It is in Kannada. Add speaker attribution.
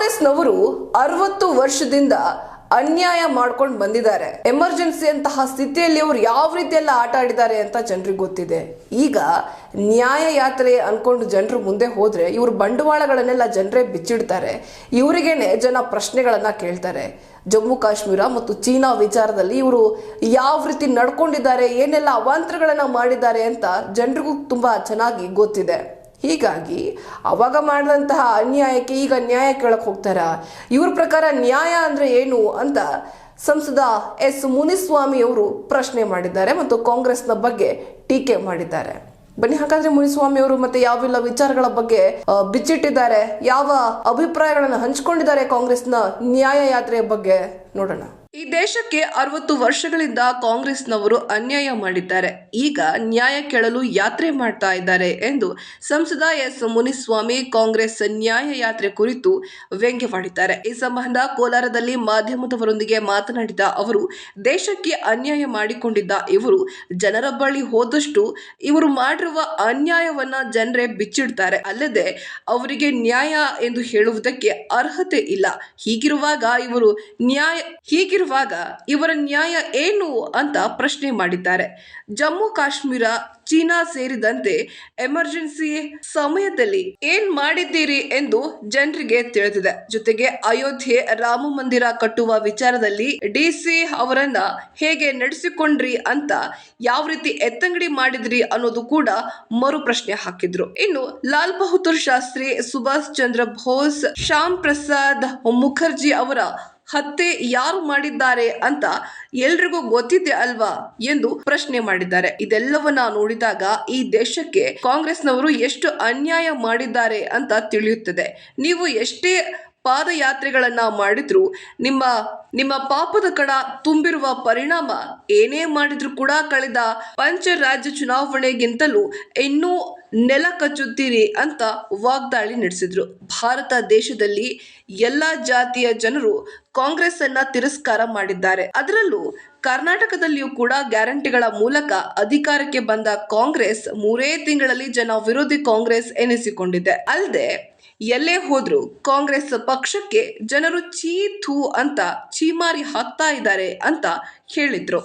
Speaker 1: ಕಾಂಗ್ರೆಸ್ನವರು ಅರವತ್ತು ವರ್ಷದಿಂದ ಅನ್ಯಾಯ ಮಾಡ್ಕೊಂಡು ಬಂದಿದ್ದಾರೆ. ಎಮರ್ಜೆನ್ಸಿ ಅಂತಹ ಸ್ಥಿತಿಯಲ್ಲಿ ಅವರು ಯಾವ ರೀತಿ ಎಲ್ಲ ಆಟ ಆಡಿದ್ದಾರೆ ಅಂತ ಜನರಿಗೆ ಗೊತ್ತಿದೆ. ಈಗ ನ್ಯಾಯ ಯಾತ್ರೆ ಅನ್ಕೊಂಡು ಜನರು ಮುಂದೆ ಹೋದ್ರೆ ಇವ್ರ ಬಂಡವಾಳಗಳನ್ನೆಲ್ಲ ಜನರೇ ಬಿಚ್ಚಿಡ್ತಾರೆ. ಇವರಿಗೇನೆ ಜನ ಪ್ರಶ್ನೆಗಳನ್ನ ಕೇಳ್ತಾರೆ. ಜಮ್ಮು ಕಾಶ್ಮೀರ ಮತ್ತು ಚೀನಾ ವಿಚಾರದಲ್ಲಿ ಇವರು ಯಾವ ರೀತಿ ನಡ್ಕೊಂಡಿದ್ದಾರೆ, ಏನೆಲ್ಲ ಅವಾಂತರಗಳನ್ನ ಮಾಡಿದ್ದಾರೆ ಅಂತ ಜನರಿಗೂ ತುಂಬಾ ಚೆನ್ನಾಗಿ ಗೊತ್ತಿದೆ. ಹೀಗಾಗಿ ಅವಾಗ ಮಾಡಿದಂತಹ ಅನ್ಯಾಯಕ್ಕೆ ಈಗ ನ್ಯಾಯ ಕೇಳಕ್ಕೆ ಹೋಗ್ತಾರ? ಇವ್ರ ಪ್ರಕಾರ ನ್ಯಾಯ ಅಂದ್ರೆ ಏನು ಅಂತ ಸಂಸದ ಎಸ್ ಮುನಿಸ್ವಾಮಿ ಅವರು ಪ್ರಶ್ನೆ ಮಾಡಿದ್ದಾರೆ ಮತ್ತು ಕಾಂಗ್ರೆಸ್ನ ಬಗ್ಗೆ ಟೀಕೆ ಮಾಡಿದ್ದಾರೆ. ಬನ್ನಿ, ಹಾಗಾದ್ರೆ ಮುನಿಸ್ವಾಮಿ ಅವರು ಮತ್ತೆ ಯಾವೆಲ್ಲ ವಿಚಾರಗಳ ಬಗ್ಗೆ ಬಿಚ್ಚಿಟ್ಟಿದ್ದಾರೆ, ಯಾವ ಅಭಿಪ್ರಾಯಗಳನ್ನು ಹಂಚಿಕೊಂಡಿದ್ದಾರೆ ಕಾಂಗ್ರೆಸ್ನ ನ್ಯಾಯ ಯಾತ್ರೆಯ ಬಗ್ಗೆ ನೋಡೋಣ. ಈ ದೇಶಕ್ಕೆ ಅರವತ್ತು ವರ್ಷಗಳಿಂದ ಕಾಂಗ್ರೆಸ್ನವರು ಅನ್ಯಾಯ ಮಾಡಿದ್ದಾರೆ. ಈಗ ನ್ಯಾಯ ಕೇಳಲು ಯಾತ್ರೆ ಮಾಡ್ತಾ ಇದ್ದಾರೆ ಎಂದು ಸಂಸದ ಎಸ್ ಮುನಿಸ್ವಾಮಿ ಕಾಂಗ್ರೆಸ್ ನ್ಯಾಯ ಯಾತ್ರೆ ಕುರಿತು ವ್ಯಂಗ್ಯವಾಡಿದ್ದಾರೆ. ಈ ಸಂಬಂಧ ಕೋಲಾರದಲ್ಲಿ ಮಾಧ್ಯಮದವರೊಂದಿಗೆ ಮಾತನಾಡಿದ ಅವರು, ದೇಶಕ್ಕೆ ಅನ್ಯಾಯ ಮಾಡಿಕೊಂಡಿದ್ದ ಇವರು ಜನರ ಬಳಿ ಹೋದಷ್ಟು ಇವರು ಮಾಡಿರುವ ಅನ್ಯಾಯವನ್ನ ಜನರೇ ಬಿಚ್ಚಿಡ್ತಾರೆ. ಅಲ್ಲದೆ ಅವರಿಗೆ ನ್ಯಾಯ ಎಂದು ಹೇಳುವುದಕ್ಕೆ ಅರ್ಹತೆ ಇಲ್ಲ. ಹೀಗಿರುವಾಗ ಇವರು ನ್ಯಾಯ ಹೀಗಿರುವಾಗ ಇವರ ನ್ಯಾಯ ಏನು ಅಂತ ಪ್ರಶ್ನೆ ಮಾಡಿದ್ದಾರೆ. ಜಮ್ಮು ಕಾಶ್ಮೀರ, ಚೀನಾ ಸೇರಿದಂತೆ ಎಮರ್ಜೆನ್ಸಿ ಸಮಯದಲ್ಲಿ ಏನ್ ಮಾಡಿದ್ದೀರಿ ಎಂದು ಜನರಿಗೆ ತಿಳಿದಿದೆ. ಜೊತೆಗೆ ಅಯೋಧ್ಯೆ ರಾಮ ಮಂದಿರ ಕಟ್ಟುವ ವಿಚಾರದಲ್ಲಿ ಡಿಸಿ ಅವರನ್ನ ಹೇಗೆ ನಡೆಸಿಕೊಂಡ್ರಿ ಅಂತ ಯಾವ ರೀತಿ ಎತ್ತಂಗಡಿ ಮಾಡಿದ್ರಿ ಅನ್ನೋದು ಕೂಡ ಮರು ಪ್ರಶ್ನೆ ಹಾಕಿದ್ರು. ಇನ್ನು ಲಾಲ್ ಬಹದ್ದೂರ್ ಶಾಸ್ತ್ರಿ ಸುಭಾಷ್ ಚಂದ್ರ ಬೋಸ್, ಶ್ಯಾಮ್ ಪ್ರಸಾದ್ ಮುಖರ್ಜಿ ಅವರ ಹತ್ಯೆ ಯಾರು ಮಾಡಿದ್ದಾರೆ ಅಂತ ಎಲ್ರಿಗೂ ಗೊತ್ತಿದೆ ಅಲ್ವಾ ಎಂದು ಪ್ರಶ್ನೆ ಮಾಡಿದ್ದಾರೆ. ಇದೆಲ್ಲವನ್ನ ನೋಡಿದಾಗ ಈ ದೇಶಕ್ಕೆ ಕಾಂಗ್ರೆಸ್ನವರು ಎಷ್ಟು ಅನ್ಯಾಯ ಮಾಡಿದ್ದಾರೆ ಅಂತ ತಿಳಿಯುತ್ತದೆ. ನೀವು ಎಷ್ಟೇ ಪಾದಯಾತ್ರೆಗಳನ್ನ ಮಾಡಿದ್ರು, ನಿಮ್ಮ ನಿಮ್ಮ ಪಾಪದ ಕಡ ತುಂಬಿರುವ ಪರಿಣಾಮ ಏನೇ ಮಾಡಿದ್ರು ಕೂಡ ಕಳೆದ ಪಂಚರಾಜ್ಯ ಚುನಾವಣೆಗಿಂತಲೂ ಇನ್ನೂ ನೆಲ ಕಚ್ಚುತ್ತೀರಿ ಅಂತ ವಾಗ್ದಾಳಿ ನಡೆಸಿದ್ರು. ಭಾರತ ದೇಶದಲ್ಲಿ ಎಲ್ಲ ಜಾತಿಯ ಜನರು ಕಾಂಗ್ರೆಸ್ ಅನ್ನ ತಿರಸ್ಕಾರ ಮಾಡಿದ್ದಾರೆ. ಅದರಲ್ಲೂ ಕರ್ನಾಟಕದಲ್ಲಿಯೂ ಕೂಡ ಗ್ಯಾರಂಟಿಗಳ ಮೂಲಕ ಅಧಿಕಾರಕ್ಕೆ ಬಂದ ಕಾಂಗ್ರೆಸ್ ಮೂರೇ ತಿಂಗಳಲ್ಲಿ ಜನ ವಿರೋಧಿ ಕಾಂಗ್ರೆಸ್ ಎನಿಸಿಕೊಂಡಿದೆ. ಅಲ್ಲದೆ ಎಲ್ಲೇ ಹೋದ್ರು ಕಾಂಗ್ರೆಸ್ ಪಕ್ಷಕ್ಕೆ ಜನರು ಚೀ ಥೂ ಅಂತ ಚೀಮಾರಿ ಹಾಕ್ತಾ ಇದ್ದಾರೆ ಅಂತ ಹೇಳಿದ್ರು.